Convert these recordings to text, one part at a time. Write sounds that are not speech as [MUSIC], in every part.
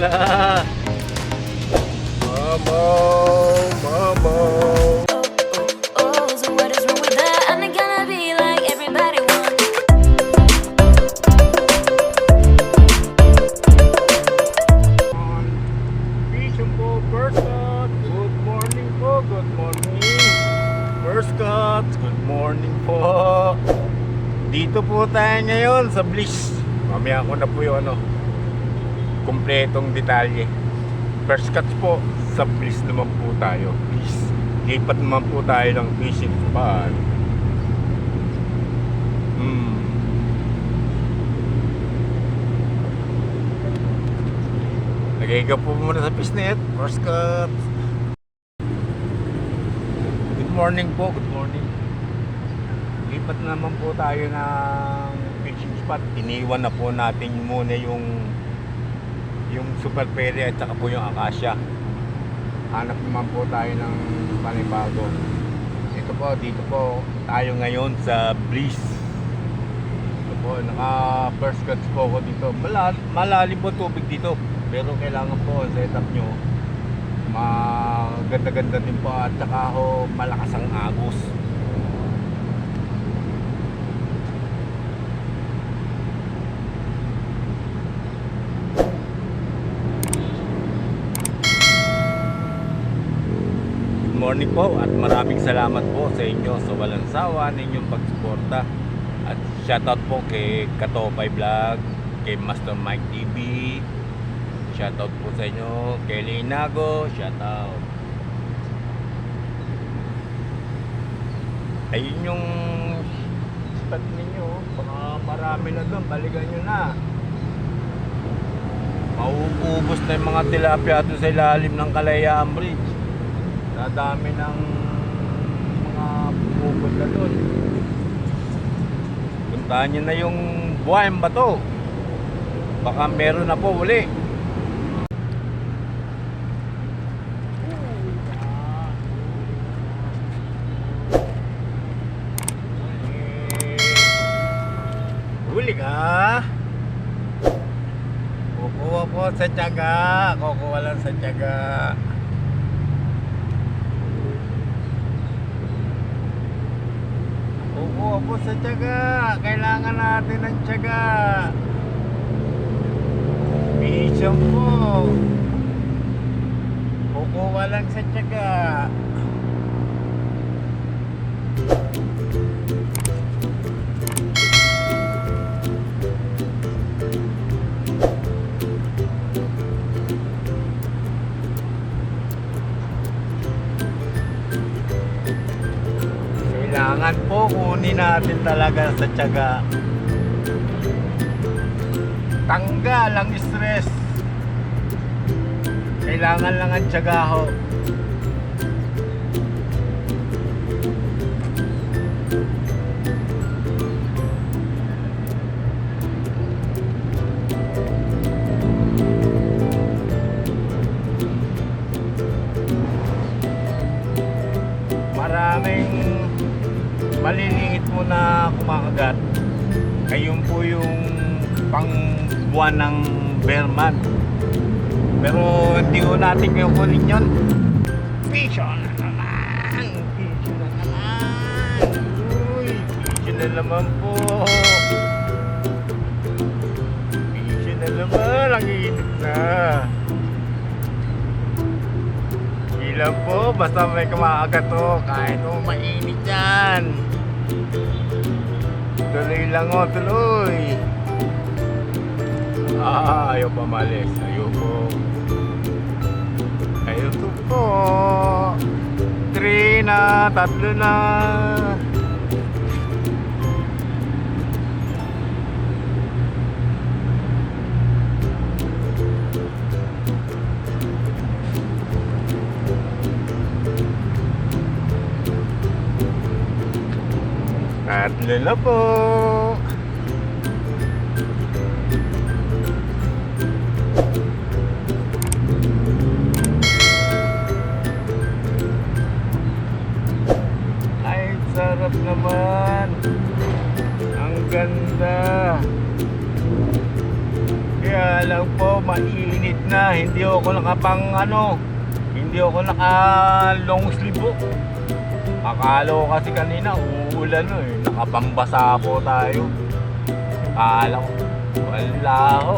tabla. Mamo, mamo. Oh, so what is wrong with that? I'm not gonna be like everybody wants. Vision po, first cut. Good morning po, good morning. First cut, good morning po. Dito po tayo ngayon sa Bliss. Mamaya ko na po yung ano, kumpletong detalye. First cut po, sa Bliss naman po tayo. Bliss. Lipat naman po tayo ng fishing spot. Hmm. Lagay ka po muna sa pisnet. First cut. Good morning po. Good morning. Lipat naman po tayo ng fishing spot. Iniwan na po natin muna yung yung super pere at saka po yung akasya. Hanap naman po tayo ng panibago. Ito po, dito po tayo ngayon sa Bliss. Ito po, naka first cuts po ako dito. Malal malalim po tubig dito. Pero kailangan po ang setup nyo maganda-ganda din po at saka ho malakas ang agos. Good morning po at maraming salamat po sa inyo sa walang sawa ninyong pagsuporta. At shoutout po kay Katopay Vlog, kay Master Mike TV, shoutout po sa inyo, kay Linago, shoutout. Ayun yung spot ninyo, baka marami na doon, balikan nyo na. Mauubos na yung mga tilapia doon sa ilalim ng Kalayaan Bridge. Dadami ng mga pupunta doon. Puntahan nyo na yung buhayan bato. Baka meron na po uli. Huli ka? Kukuha po sa tiyaga. Kukuha lang sa tiyaga. Kukuha po sa tiyaga. Kailangan natin ng tiyaga. Mission po. Kukuha lang sa tiyaga. Kunin natin talaga sa tiyaga. Tanggal ang stress. Kailangan lang ang tiyaga ho. Na kumakagat. Ayun po yung pang buwan ng Berman. Pero hindi ko natin yung kunin yun. Pisyo na naman! Pisyo na naman! Uy! Pisyo na naman po! Pisyo na naman! Ang init na! Ilan po, basta may kumakagat to, kahit o mainit yan. Tuloy lang o, tuloy. Ah, ayaw pa malis. Ayaw po. Ayaw to po. Three na, tatlo na. Tatlo na. Ay, sarap naman. Ang ganda. Kaya lang po, Mainit na, hindi ako nakapang ano, hindi ako naka long sleeve po. Akala ko kasi kanina uulan no eh, nakapambasa po tayo. Akala ko, wala ako.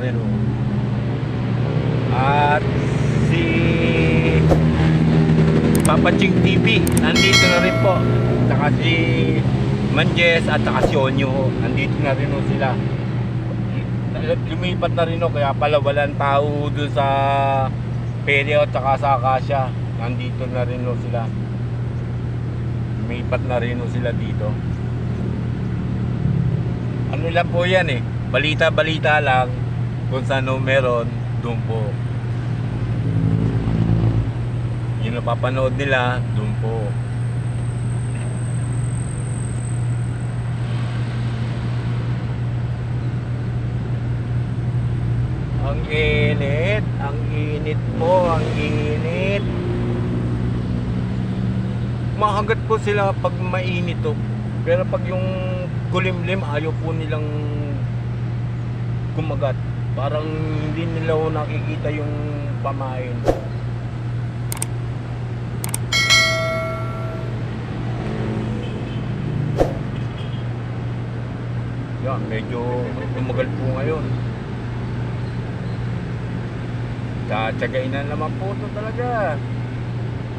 Na oh. At si Papa Ching TV, andito na rin po. Saka si Manjes at saka si Onyo, andito na rin oh sila. Lumipat na rin oh, kaya pala walang tao doon sa Perio at saka sa Acacia. Nandito na rin oh sila. Lumipat na rin oh sila dito. Ano lang po yan eh. Balita-balita lang. Kung saan oh meron, doon po. Yung napapanood nila, doon po. Ang init, ang init po, ang init. Mahagat po sila pag mainit to. Pero pag yung kulimlim, ayaw po nilang kumagat. Parang hindi nila ho nakikita yung pamain. Yan, medyo tumagal po ngayon. Tsatsagain na naman po ito talaga.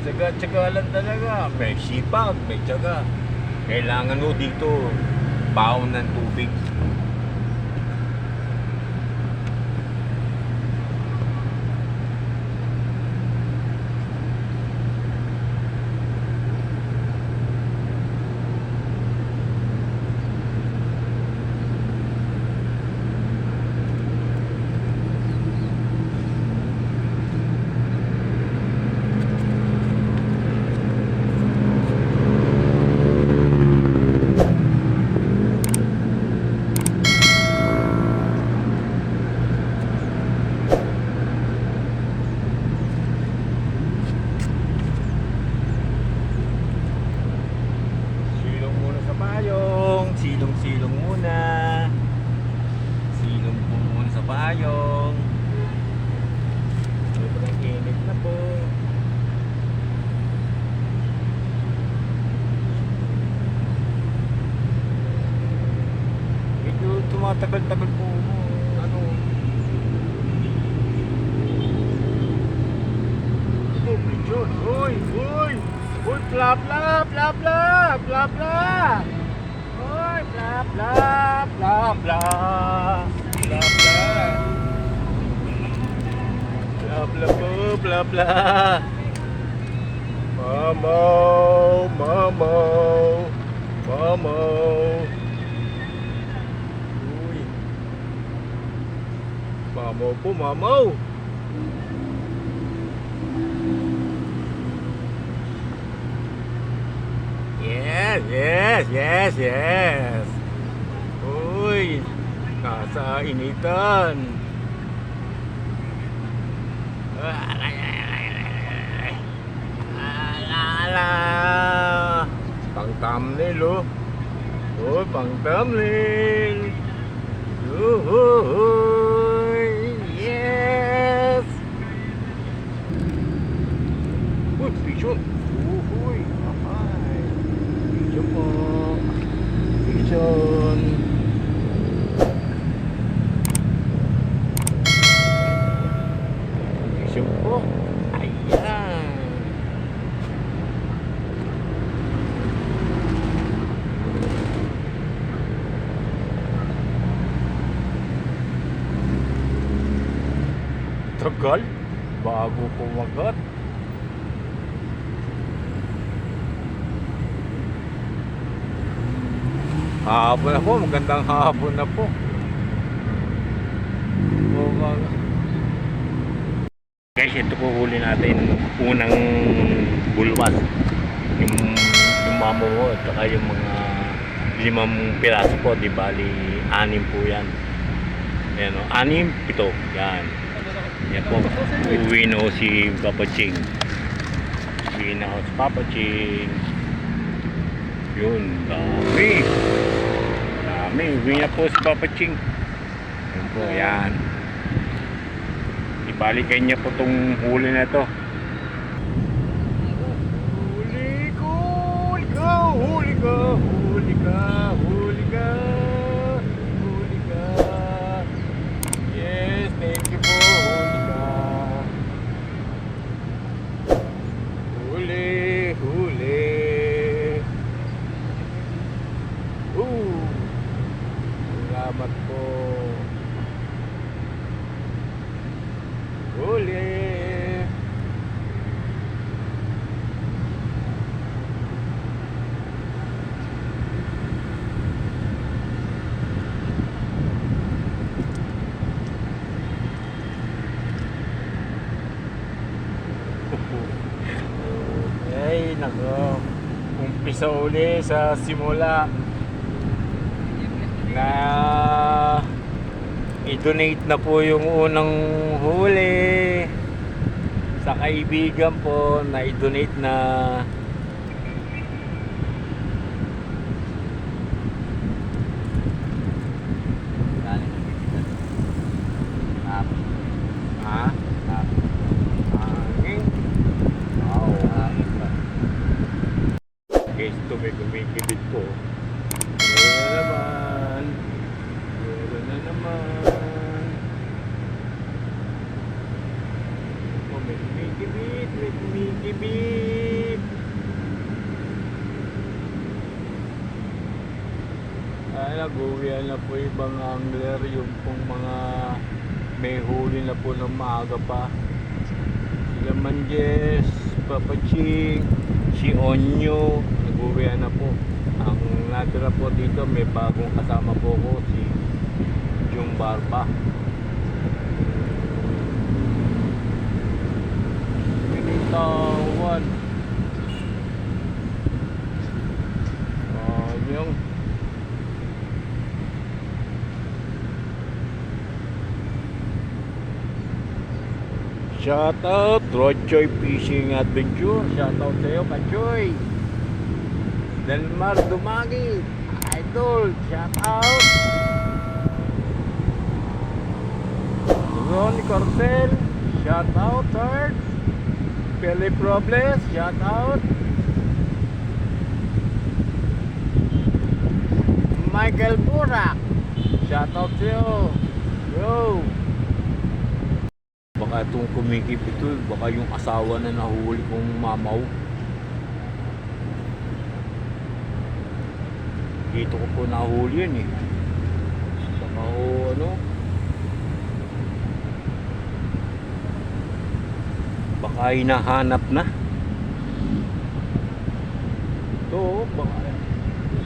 Tsaga-tsaga lang talaga. May sipag, may tsaga. Kailangan mo dito baon ng tubig. Silong muna sa payong. Silong-silong muna. Silong po muna sa payong. Sobrang init na po. Medyo tumatagal-tagal po. Ano? Ito, medyo. Uy! Uy! Uy! Bla bla! Bla bla! Bla bla! Uy! Bla bla! Bla bla! Bla bla! Bla bla po! Bla bla! Mamaw! Mamaw! Mamaw! Uy! Mamaw po! Mamaw! Yes, yes, yes, yes. Uy, nasa initan. Ala, pang thumbnail oh. Oh, pang thumbnail. Uhuy, medyo Hapon na po, magandang hapon na po. Guys, ito po huli natin unang bulwas. Yung, yung mamo mo at saka yung mga limang piraso po, di bali anim po yan. Ayan o, anim, pito. Yan. Yan po. Uwi na si Papa Ching. Uwi na si Papa Ching. Yun, dami. Dami. Uwi na po si Papa Ching. Yan po, yan. Ibalikan niya po tong huli na to. Huli ko, huli ka, huli ka, huli ka, huli ka, huli ka. Yes, thank you po, huli ka. Huli, huli. Ooh, salamat po. Huli. Ay, nako. Umpisa uli sa simula na i-donate na po yung unang huli. Sa kaibigan po na i-donate na ha? Hangin? Wow. Guys, ito may kumikibit po. Meron na naman. Meron na naman. Oh, may kumikibit, may kumikibit. Ay, nag-uwian na po ibang angler, yung pong mga may huli na po ng maaga pa. Sila Manjes, Papa Ching, si Onyo, nag-uwian na po. Ang natira po dito, may bagong kasama po ko, si Jung Barba. Pinitawan. Oh, yung Shout out Rochoy Fishing Adventure. Shout out sa iyo, Kachoy. Delmar Dumagi. Idol, shout out. Ronnie Cortel, shout out, sir. Philip Robles, shout out. Michael Burak, shout out sa iyo. Yo! Baka itong kumikip ito, baka yung asawa na nahuli kong mamaw. Dito ko po nahuli yan eh. Baka o ano. Baka hinahanap na. Ito oh, baka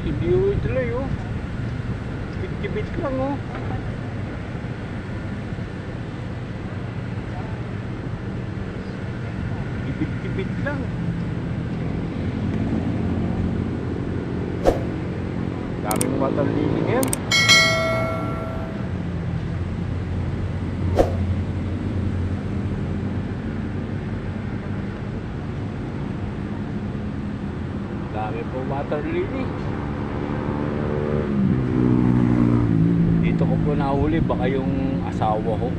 hindi oh, tuloy oh. Bit-bit lang oh. Ibit-ibit lang. Daming water lily ngayon. Dami po water lily. Dito ko po nahuli baka yung asawa ko.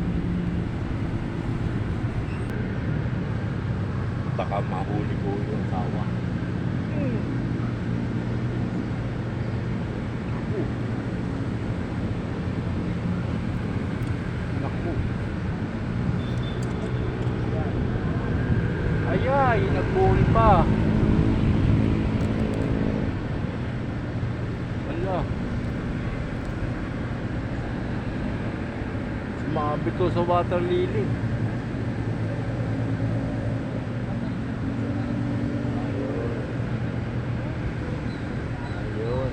Baka mahuli ko yung asawa. Hmm. Ayay, nagbuhol pa. Ala. Sumabit to sa water lily.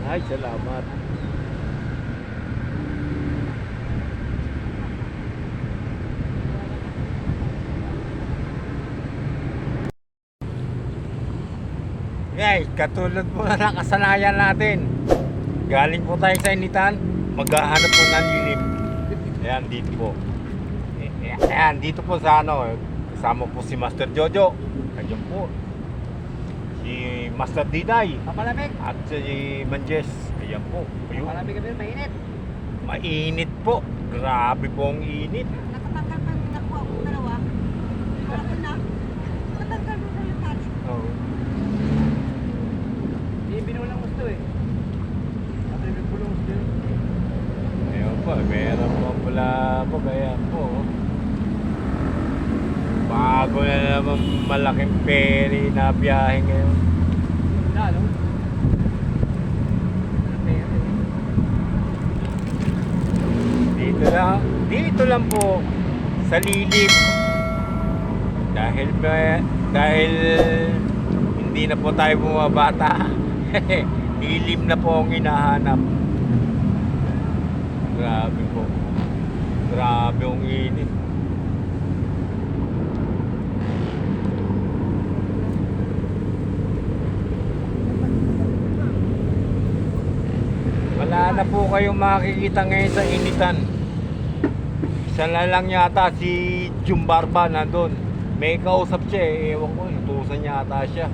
Ay, salamat. Guys, katulad po na nakasanayan natin. Galing po tayo sa initan, maghahanap po ng lilim. Ayan, dito po. Eh, eh, Ayan, dito po sa ano, kasama po si Master Jojo. Ayan po. Si Master Diday. Papalamig. At si Manjes. Ayan po. Ayun. Papalamig kami, mainit. Mainit po. Grabe po ang init. Nakatanggal pa yung nakuha ko dalawa. Wala ko na. Nakatanggal mo na yung touch. Oh. Hindi binulang gusto eh. At yung bulong gusto yun. Ayun po, meron po pala po. Kaya po. Bago na naman malaking ferry na biyahe ngayon. Wala, no? Dito lang, dito lang po sa lilim. Dahil dahil hindi na po tayo bumabata. [LAUGHS] lilim na po ang hinahanap. Grabe po. Grabe ang init. Wala na po kayong makikita ngayon sa initan. Isa na lang yata si Jumbarba nandun. May kausap siya eh. Ewan ko, inutusan yata siya.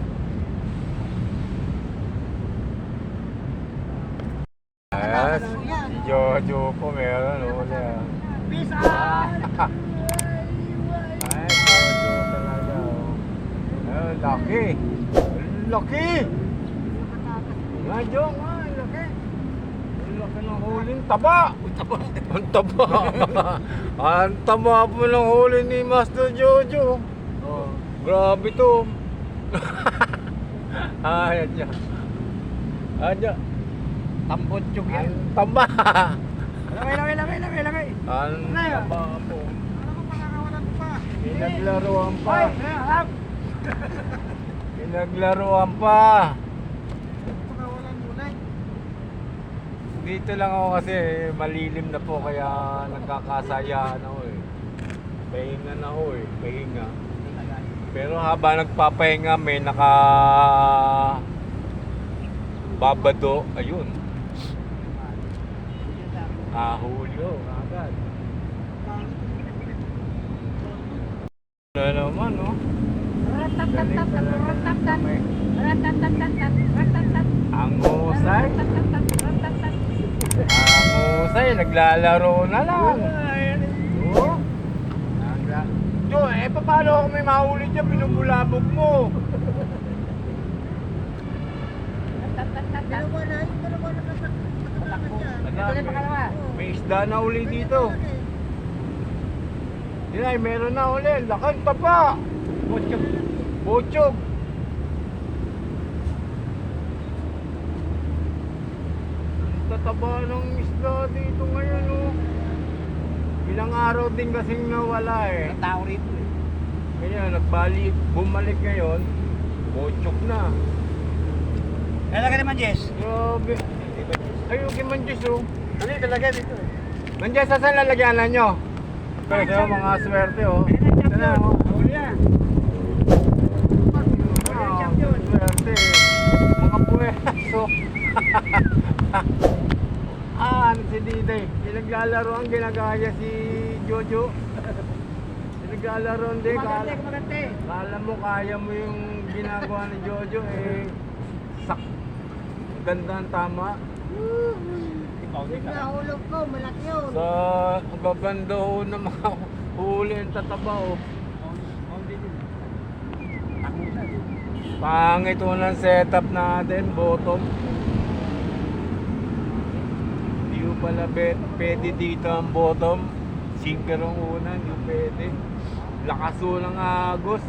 Yes, si Jojo po meron. Wala. Pisa! [LAUGHS] Ay, Jojo talaga. oh. Ay, laki. Laki! Nga, Jo, nga, laki. Ang laki ng huling taba. Ang taba. Ang taba po ng huli ni Master Jojo. Oh, grabe to. Ay, adya. Adya. Tambot yung yan. Ang taba. Lagay, lagay, lagay, lagay, lagay. Ang taba po. Ano ko pa? Pinaglaruan pa. Hoy, harap! Pinaglaruan pa. Pakawalan muna eh. Dito lang ako kasi malilim na po kaya nagkakasayaan ako eh. Pahinga na ako eh, pahinga. Pero habang nagpapahinga may naka babado, ayun. Oh, agad. Wala naman oh. Ang Husay, naglalaro na lang. Oo. Nagla- Jo, eh paano ako may mahuli dyan? Binubulabog mo. Dalawa na, yung dalawa na kasak. Nakatakbo. Madami. May isda na uli dito. Yun ay, meron na uli. Lakan pa pa. Bochog. Bochog. Ang Tataba ng isda dito ngayon, oh. Ilang araw din kasing nawala eh. Ang tao rito eh. Kaya nagbalik, bumalik ngayon, bochog na. Lalagay naman, Jess. Grabe. Ayun kay Manjus, oh. Ano yung talagay dito eh? Manjus, saan lalagyanan nyo? Pero sa'yo, mga swerte, oh. Ito na, oh. Huli. Ah, Swerte. Mga puweso. [LAUGHS] ah, ano si Diday? Pinaglalaro ang ginagaya si Jojo. Pinaglalaro din. Kumagante, Kala, kumagante. kala mo kaya mo yung ginagawa ni Jojo, eh. Sak. Ganda ang tama. Nahulog ko, malaki yun. Sa babanda ho ng mga huli ang tataba oh. Pangit ho ng setup natin, bottom. Hindi ho pala bet, pwede dito ang bottom. Sinker ang una, hindi pwede. Lakas ng agos.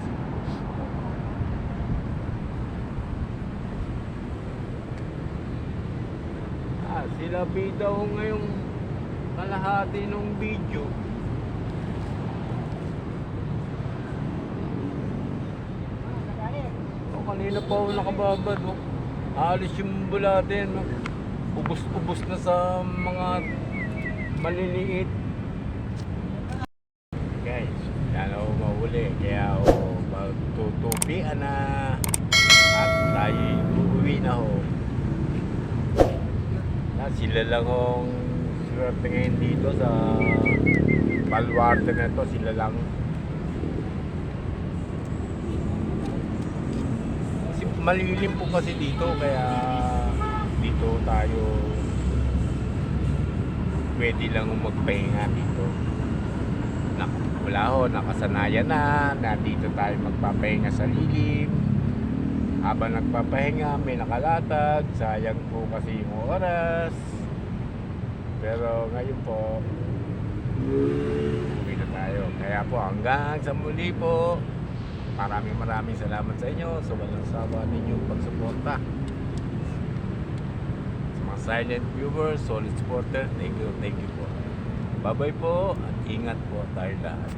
Ah, sila bida ngayong kalahati ng video. O, kanina pa ako nakababad. Oh. Alis yung bulatin. Oh. Ubos-ubos na sa mga maliliit. Guys, yan ako mahuli. Kaya ako magtutupian na at tayo uuwi na ho. Na sila lang ang swerte ngayon dito sa Balwarte na to. Sila lang. Kasi malilim po kasi dito kaya dito tayo pwede lang magpahinga dito. Nak wala ho, nakasanayan na, na dito tayo magpapahinga sa lilim. Habang nagpapahinga, may nakalatag, sayang po kasi yung oras. Pero ngayon po, uwi na tayo. Kaya po hanggang sa muli po, maraming maraming salamat sa inyo sa walang sawa ninyong pagsuporta. Silent viewers, solid supporter, thank you, thank you po. Bye-bye po at ingat po tayo lahat.